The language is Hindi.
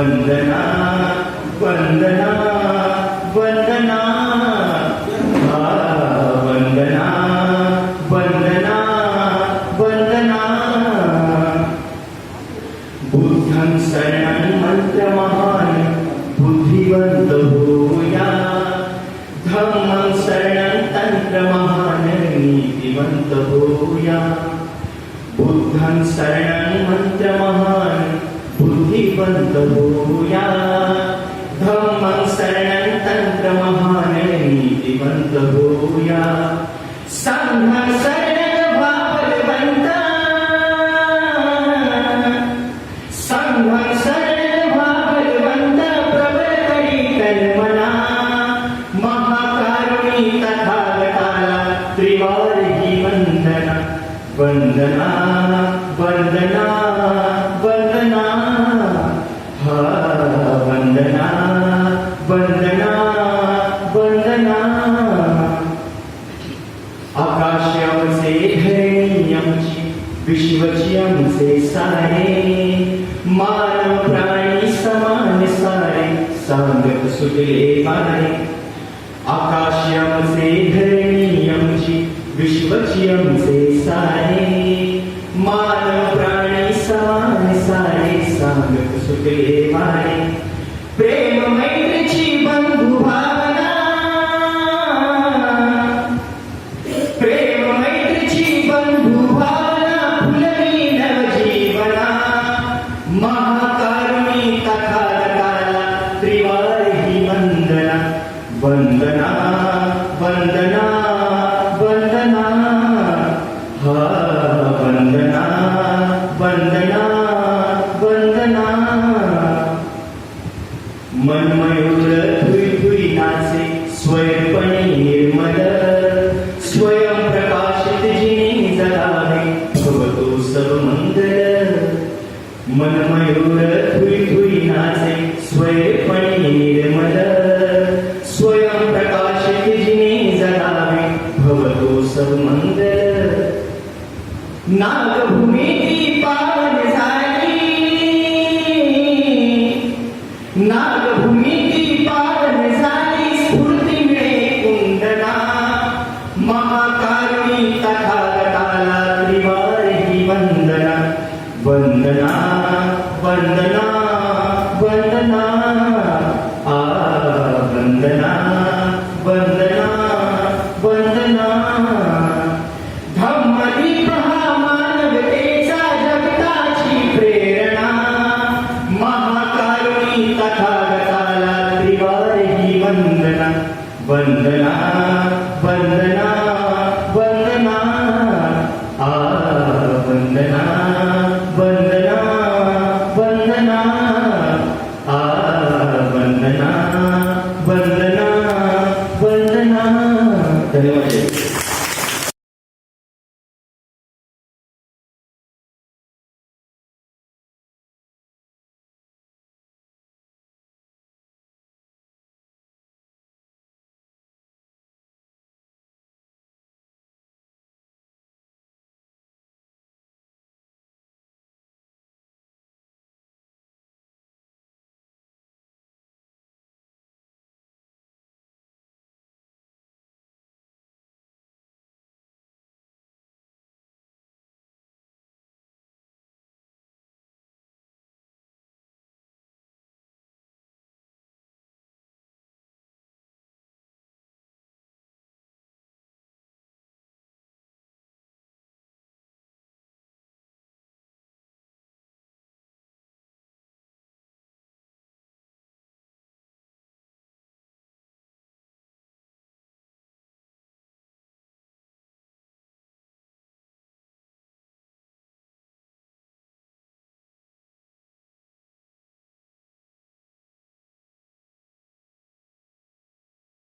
वंदना वंदना हा, वंदना वंदना वंदना। बुद्धं शरणं मन्त्रमहान् बुद्धिवन्त भूया। धम्मं शरणं तन्त्रमहान् नीतिवन्त भूया। बुद्धं शरणं मन्त्रमहान् बुद्धिवन्त भूया धम्मं शरणं तन्त्रमहान् नीतिवन्त भूया सङ्घं शरणं भाववन्ता संघं प्रबल करी महाकारुणी त्रिवारी वंदना वंदना वंदना वंदना विश्वचियम से सारे मानव प्राणी समान सारे से धरणीयम विश्वचियम से सारे मानव प्राणी समान सारे सांगत सुटले मारे प्रेम मनमयूर धुई धुई नाचे स्वयंपणे निर्मल स्वयं प्रकाशित जिने जगावे भवतो सब मंगल मनमयूर धुई धुई नाचे स्वयंपणे निर्मल स्वयं प्रकाशित जिने जगावे भवतो सब मंगल. नागभूमी दीपा